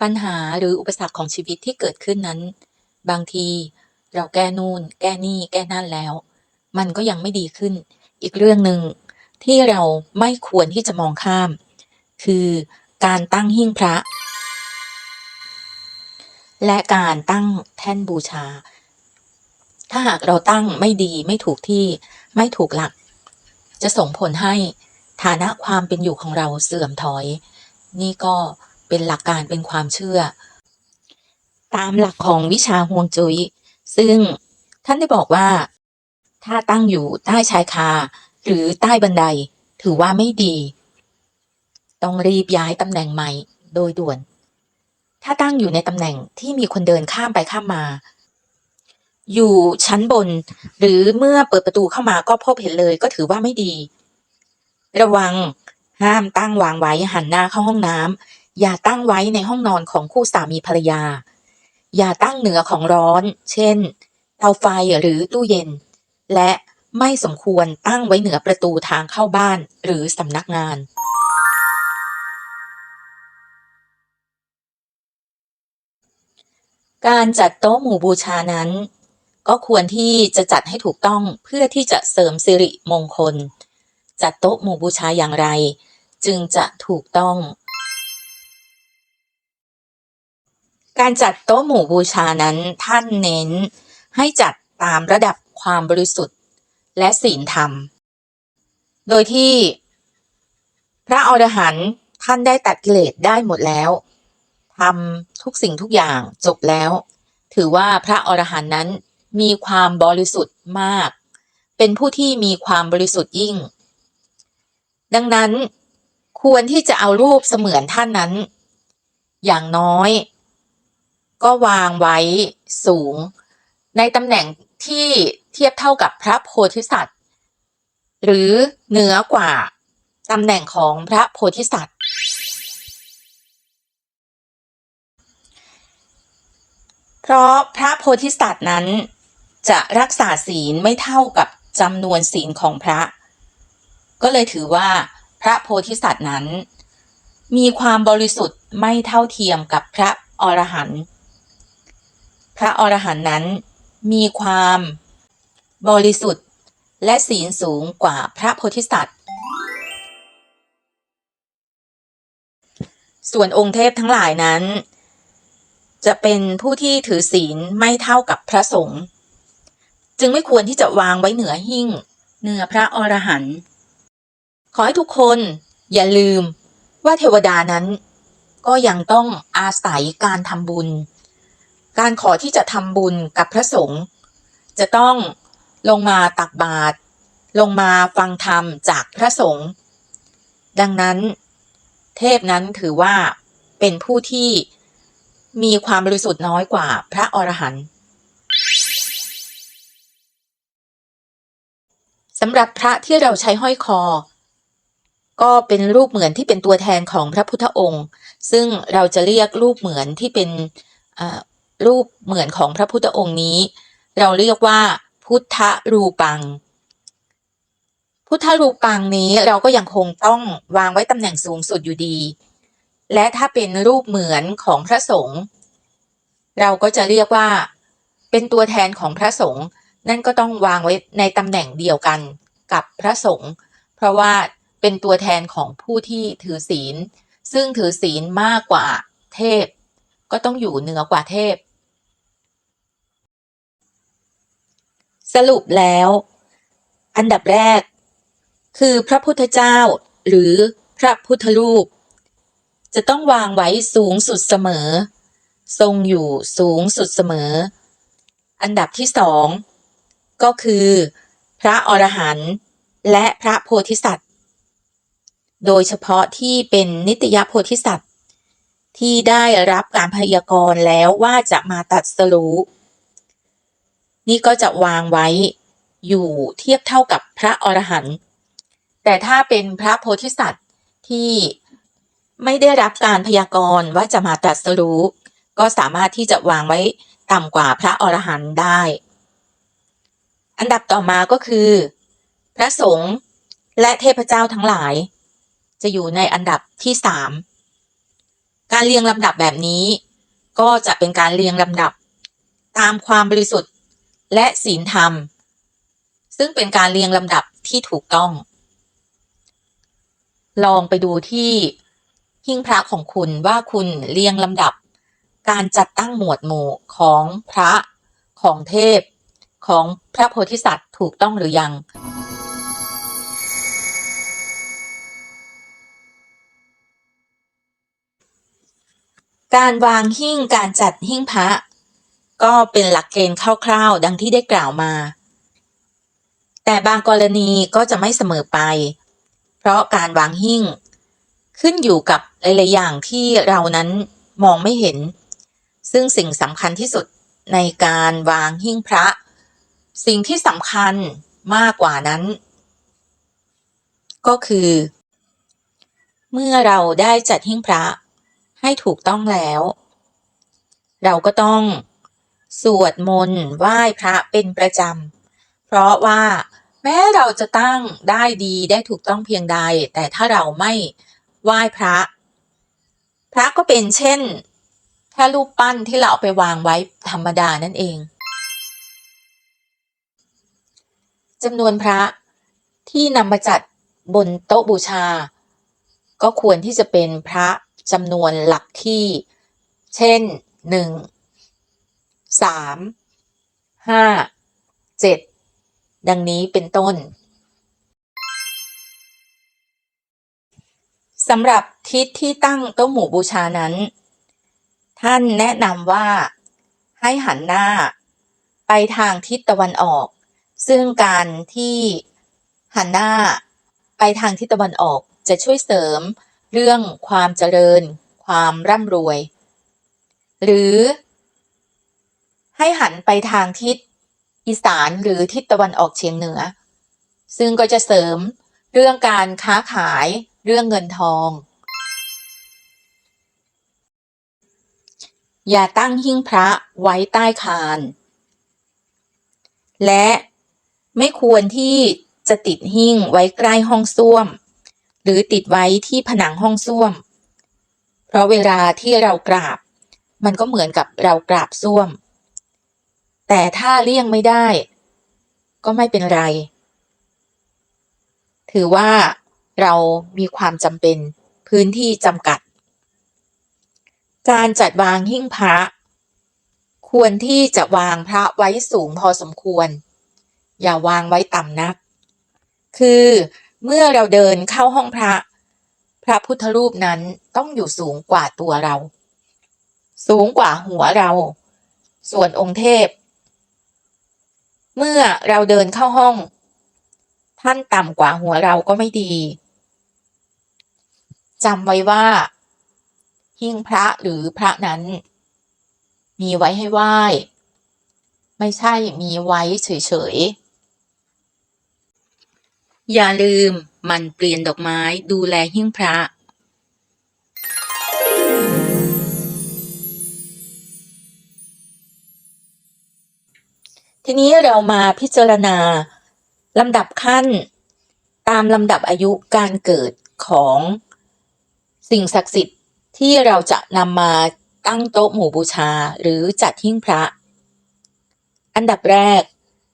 ปัญหาหรืออุปสรรคของชีวิตที่เกิดขึ้นนั้น บางทีเราแก้นู่น แก้นี่แก้นั่นแล้ว มันก็ยังไม่ดีขึ้น อีกเรื่องหนึ่งที่เราไม่ควรที่จะมองข้าม คือการตั้งหิ้งพระ และการตั้งแท่นบูชา ถ้าหากเราตั้งไม่ดีไม่ถูกที่ไม่ถูกหลัก จะส่งผลให้ฐานะความเป็นอยู่ของเราเสื่อมถอย นี่ก็เเป็นหลักการเป็นความเชื่อ ตามหลักของวิชาฮวงจุ้ยซึ่งท่านได้บอกว่า ถ้าตั้งอยู่ใต้ชายคา หรือใต้บันไดถือว่าไม่ดี ต้องรีบย้ายตำแหน่งใหม่โดยด่วน ถ้าตั้งอยู่ในตำแหน่งที่มีคนเดินข้ามไปข้ามมา อยู่ชั้นบน หรือเมื่อเปิดประตูเข้ามาก็พบเห็นเลยก็ถือว่าไม่ดี ระวังห้ามตั้งวางไว้หันหน้าเข้าห้องน้ำ อย่าตั้งไว้ในห้องนอนของคู่สามีภรรยา อย่าตั้งเหนือของร้อน เช่น เตาไฟหรือตู้เย็น และไม่สมควรตั้งไว้เหนือประตูทางเข้าบ้านหรือสำนักงานการจัดโต๊ะหมู่บูชานั้น ก็ควรที่จะจัดให้ถูกต้องเพื่อที่จะเสริมสิริมงคล จัดโต๊ะหมู่บูชาอย่างไร จึงจะถูกต้อง การจัดโต๊ะหมู่บูชานั้นท่านเน้น ให้จัดตามระดับความบริสุทธิ์และศีลธรรม โดยที่ พระอรหันต์ท่านได้ตัดกิเลสได้หมดแล้วทำทุกสิ่งทุกอย่างจบแล้ว ถือว่าพระอรหันต์นั้นมีความบริสุทธิ์มาก เป็นผู้ที่มีความบริสุทธิ์ยิ่ง ดังนั้นควรที่จะเอารูปเสมือนท่านนั้น อย่างน้อย ก็วางไว้สูง ในตำแหน่งที่เทียบเท่ากับพระโพธิสัตว์ หรือเหนือกว่าตำแหน่งของพระโพธิสัตว์ เพราะพระโพธิสัตว์นั้นจะรักษาศีลไม่เท่ากับจำนวนศีลของพระ ก็เลยถือว่าพระโพธิสัตว์นั้น มีความบริสุทธิ์ไม่เท่าเทียมกับพระอรหันต์ พระอรหันต์นั้น มีความ บริสุทธิ์ และศีลสูงกว่าพระโพธิสัตว์ ส่วนองค์เทพทั้งหลายนั้น จะเป็นผู้ที่ถือศีลไม่เท่ากับพระสงฆ์จึงไม่ควรที่จะวางไว้เหนือหิ้งเหนือพระอรหันต์ขอให้ทุกคนอย่าลืมว่าเทวดานั้น ก็ยังต้องอาศัยการทำบุญ การขอที่จะทำบุญกับพระสงฆ์จะต้องลงมาตักบาตรลงมาฟังธรรมจากพระสงฆ์ดังนั้น เทพนั้นถือว่าเป็นผู้ที่มีความบริสุทธิ์น้อยกว่าพระอรหันต์สำหรับพระที่เราใช้ห้อยคอ ก็เป็นรูปเหมือนที่เป็นตัวแทนของพระพุทธองค์ ซึ่งเราจะเรียกรูปเหมือนที่เป็น รูปเหมือนของพระพุทธองค์นี้ เราเรียกว่า พุทธรูปัง พุทธรูปังนี้เราก็ยังคงต้องวางไว้ตำแหน่งสูงสุดอยู่ดี และถ้าเป็นรูปเหมือนของพระสงฆ์เราก็จะเรียกว่า เป็นตัวแทนของพระสงฆ์นั่นก็ต้องวางไว้ในตำแหน่งเดียวกันกับพระสงฆ์เพราะว่าเป็นตัวแทนของผู้ที่ถือศีล ซึ่งถือศีลมากกว่าเทพ ก็ต้องอยู่เหนือกว่าเทพ สรุปแล้ว อันดับแรก คือพระพุทธเจ้า หรือพระพุทธรูป จะต้องวางไว้สูงสุดเสมอ ทรงอยู่สูงสุดเสมอ อันดับที่สองก็คือ พระอรหันต์และพระโพธิสัตว์ โดยเฉพาะที่เป็นนิตยโพธิสัตว์ ที่ได้รับการพยากรณ์แล้วว่าจะมาตัดสรู้ นี่ก็จะวางไว้อยู่เทียบเท่ากับพระอรหันต์แต่ถ้าเป็นพระโพธิสัตว์ที่ไม่ได้รับการพยากรณ์ว่าจะมาตรัสรู้ ก็สามารถที่จะวางไว้ต่ำกว่าพระอรหันต์ได้ อันดับต่อมาก็คือ พระสงฆ์และเทพเจ้าทั้งหลาย จะอยู่ในอันดับที่สามการเรียงลำดับแบบนี้ ก็จะเป็นการเรียงลำดับ ตามความบริสุทธิ์ และศีลธรรม ซึ่งเป็นการเรียงลำดับที่ถูกต้อง ลองไปดูที่หิ้งพระของคุณว่าคุณเรียงลำดับ การจัดตั้งหมวดหมู่ของพระของเทพ ของพระโพธิสัตว์ถูกต้องหรือยังการวางหิ้งการจัดหิ้งพระ ก็เป็นหลักเกณฑ์คร่าวๆ ดังที่ได้กล่าวมา แต่บางกรณีก็จะไม่เสมอไป เพราะการวางหิ้ง ขึ้นอยู่กับหลายๆอย่างที่เรานั้นมองไม่เห็น ซึ่งสิ่งสำคัญที่สุดในการวางหิ้งพระ สิ่งที่สำคัญมากกว่านั้น ก็คือ เมื่อเราได้จัดหิ้งพระให้ถูกต้องแล้ว เราก็ต้อง สวดมนต์ไหว้พระเป็นประจำ เพราะว่าแม้เราจะตั้งได้ดีได้ถูกต้องเพียงใด แต่ถ้าเราไม่ไหว้พระ พระก็เป็นเช่นแค่รูปปั้นที่เราเอาไปวางไว้ธรรมดานั่นเองจำนวนพระที่นำมาจัดบนโต๊ะบูชา ก็ควรที่จะเป็นพระจำนวนหลักที่ เช่นหนึ่ง สามห้าเจ็ดดังนี้เป็นต้นสำหรับทิศที่ตั้งโต๊ะหมู่บูชานั้น ท่านแนะนำว่าให้หันหน้า ไปทางทิศตะวันออก ซึ่งการที่หันหน้า ไปทางทิศตะวันออกจะช่วยเสริมเรื่องความเจริญ ความร่ำรวย หรือ ให้หันไปทางทิศอีสานหรือทิศตะวันออกเฉียงเหนือ ซึ่งก็จะเสริมเรื่องการค้าขายเรื่องเงินทอง อย่าตั้งหิ้งพระไว้ใต้คาน และไม่ควรที่จะติดหิ้งไว้ใกล้ห้องส้วม หรือติดไว้ที่ผนังห้องส้วม เพราะเวลาที่เรากราบ มันก็เหมือนกับเรากราบส้วม แต่ถ้าเลี่ยงไม่ได้ ก็ไม่เป็นไร ถือว่าเรามีความจำเป็นพื้นที่จำกัด การจัดวางหิ้งพระ ควรที่จะวางพระไว้สูงพอสมควร อย่าวางไว้ต่ำนัก คือเมื่อเราเดินเข้าห้องพระ พระพุทธรูปนั้นต้องอยู่สูงกว่าตัวเรา สูงกว่าหัวเรา ส่วนองค์เทพ เมื่อเราเดินเข้าห้อง ท่านต่ำกว่าหัวเราก็ไม่ดีจำไว้ว่า หิ้งพระหรือพระนั้น มีไว้ให้ไหว้ ไม่ใช่มีไว้เฉยๆ อย่าลืมมันเปลี่ยนดอกไม้ดูแลหิ้งพระ ทีนี้เรามาพิจารณาลำดับขั้น ตามลำดับอายุการเกิดของสิ่งศักดิ์สิทธิ์ที่เราจะนำมาตั้งโต๊ะหมู่บูชาหรือจัดหิ้งพระ อันดับแรก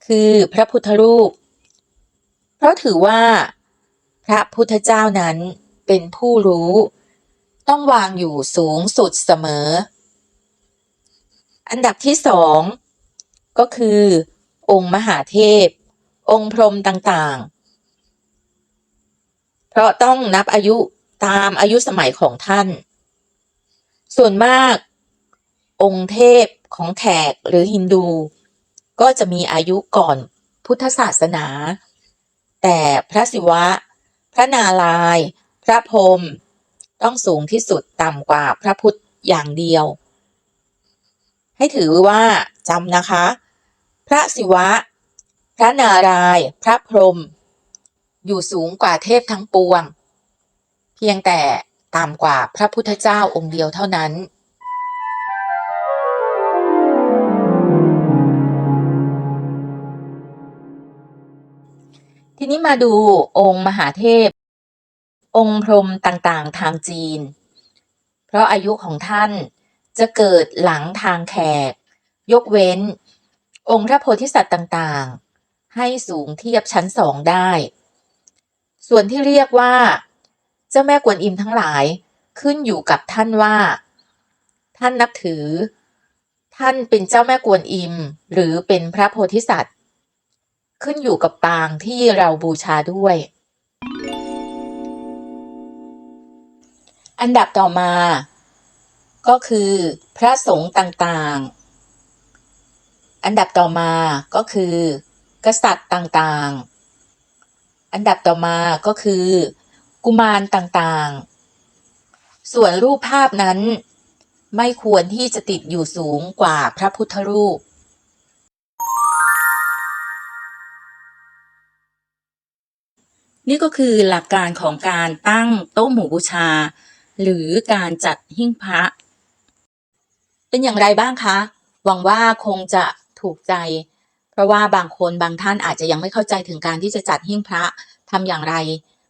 คือพระพุทธรูป เพราะถือว่า พระพุทธเจ้านั้นเป็นผู้รู้ ต้องวางอยู่สูงสุดเสมอ อันดับที่สอง ก็คือ องค์มหาเทพ องค์พรหมต่างๆ เพราะต้องนับอายุตามอายุสมัยของท่าน ส่วนมาก องค์เทพของแขกหรือฮินดู ก็จะมีอายุก่อนพุทธศาสนา แต่พระศิวะ พระนารายณ์พระพรหมต้องสูงที่สุดต่ำกว่าพระพุทธอย่างเดียว ให้ถือว่าจำนะคะ พระศิวะ พระนารายณ์พระพรหมอยู่สูงกว่าเทพทั้งปวง เพียงแต่ต่ำกว่าพระพุทธเจ้าองค์เดียวเท่านั้น ทีนี้มาดูองค์มหาเทพ องค์พรหมต่างๆ ทางจีน เพราะอายุของท่านจะเกิดหลังทางแขก ยกเว้น องค์พระโพธิสัตว์ต่างๆ ให้สูงเทียบชั้นสองได้ ส่วนที่เรียกว่า เจ้าแม่กวนอิมทั้งหลายขึ้นอยู่กับท่านว่า ท่านนับถือ ท่านเป็นเจ้าแม่กวนอิม หรือเป็นพระโพธิสัตว์ ขึ้นอยู่กับปางที่เราบูชาด้วย อันดับต่อมา ก็คือ พระสงฆ์ต่างๆ อันดับต่อมาก็คือ กษัตริย์ต่างๆ อันดับต่อมาก็คือ กุมารต่างๆ ส่วนรูปภาพนั้น ไม่ควรที่จะติดอยู่สูงกว่าพระพุทธรูปนี่ก็คือหลักการของการตั้งโต๊ะหมู่บูชา หรือการจัดหิ้งพระ เป็นอย่างไรบ้างคะ หวังว่าคงจะ ถูกใจ เพราะว่าบางคนบางท่านอาจจะยังไม่เข้าใจถึงการที่จะจัดหิ้งพระทำอย่างไร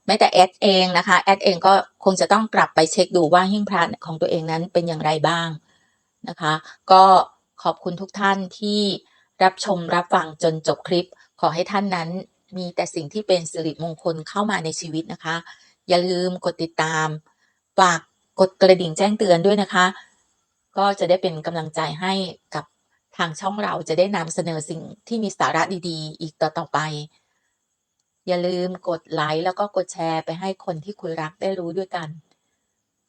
แม้แต่แอดเองนะคะแอดเองก็คงจะต้องกลับไปเช็คดูว่าหิ้งพระของตัวเองนั้นเป็นอย่างไรบ้างนะคะ ก็ขอบคุณทุกท่านที่รับชมรับฟังจนจบคลิป ขอให้ท่านนั้นมีแต่สิ่งที่เป็นสิริมงคลเข้ามาในชีวิตนะคะ อย่าลืมกดติดตามฝากกดกระดิ่งแจ้งเตือนด้วยนะคะ ก็จะได้เป็นกำลังใจให้กับ ทางช่องเราจะได้นำเสนอสิ่งที่มีสาระดีๆ อีกต่อๆไป อย่าลืมกดไลค์แล้วก็กดแชร์ไปให้คนที่คุณรักได้รู้ด้วยกัน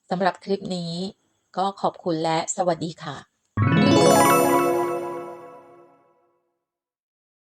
สำหรับคลิปนี้ก็ขอบคุณและสวัสดีค่ะ